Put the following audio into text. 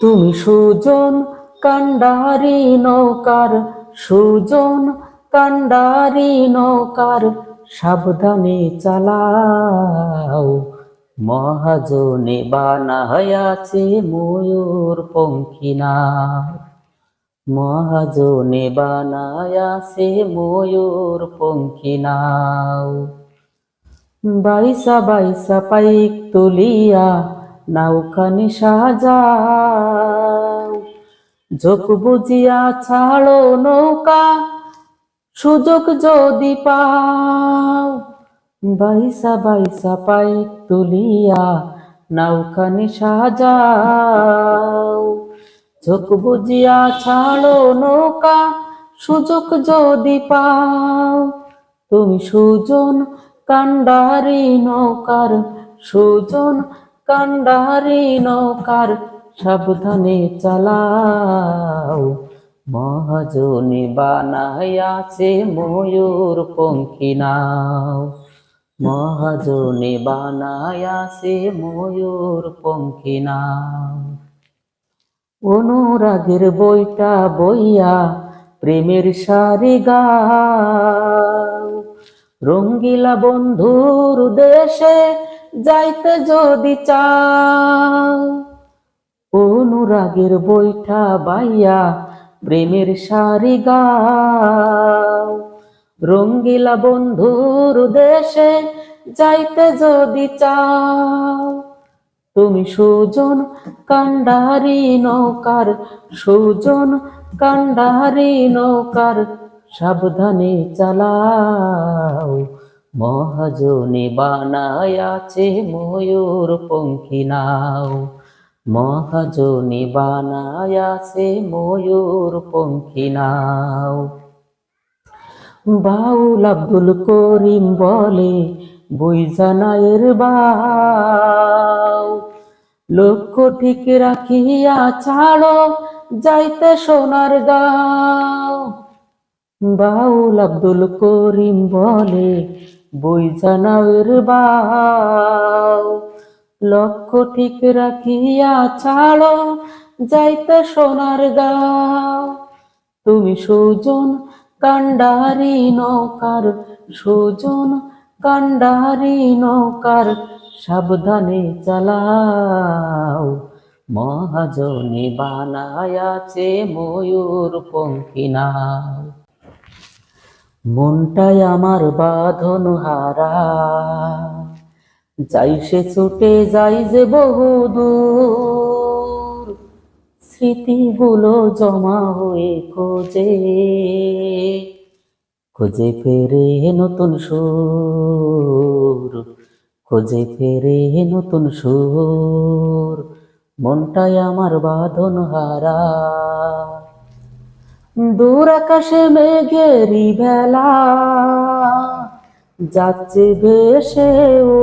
তুমি সুজন কান্ডারি নৌকার, সুজন কান্ডারি নৌকার, সাবধানে চালাও। মহাজনে বানায়াছে ময়ূর পঙ্খিনা। মহাজনে বানায়াছে ময়ূর পঙ্খিনাও বাইসা বাইসা পাইক তুলিয়া নাউখানি সাজাও। ঝোঁক বুঝিয়া ছাড়ো নৌকা, সুযোগ যদি পাও। বাইসা বাইসা পাই তুলিয়া নাউখানি সাজাও। ঝোঁক বুঝিয়া ছাড়ো নৌকা, সুযোগ যদি পাও। তুমি সুজন কান্ডারি নৌকার সুজন কান্ডারি নৌকার সাবধানে চালাও। মহাজনে বানায়াছে ময়ূর পঙ্খী নাও। মহাজনে বানায়াছে ময়ূর পঙ্খী নাও। অনুরাগের বইটা বইয়া প্রেমের সারি গাও। রঙ্গিলা বন্ধুর দেশে যাইতে যদি চাও। অনুরাগের বৈঠা বাইয়া প্রেমের সারি গাও। রঙ্গিলা বন্ধুর দেশে যাইতে যদি চাও। তুমি সুজন কান্ডারি নৌকার, সুজন কান্ডারি নৌকার সাবধানে চালাও। মহাজনে বানায়াছে ময়ূর পঙ্খী নাও। মহাজনে বানায়াছে ময়ূর পঙ্খী নাও। বাউল আব্দুল করিম বলে বৈজানায়ের বাউ। লক্ষ্য ঠিক রাখিয়া ছাড়ো, যাইতে সোনার গাও বাউল আব্দুল করিম বলে বৈজানায়ের বাউ লক্ষ্য ঠিক রাখিয়া ছাড়ো, যাইতে সোনার গাও তুমি সুজন কান্ডারি নৌকার, সুজন কান্ডারি নৌকার সাবধানে চালাও। মহাজনে বানায়াছে ময়ূর পঙ্খী নাও মনটাই আমার বাঁধন হারা। যাই সে ছুটে, যাই যে বহুদূর স্মৃতিগুলো জমা হয়ে খোঁজে। খোঁজে ফেরে নতুন সুর, খোঁজে ফেরে নতুন সুর। মনটাই আমার বাঁধন হারা। দূর আকাশে মেঘেরি ভেলা যাচ্ছে ভেসে ও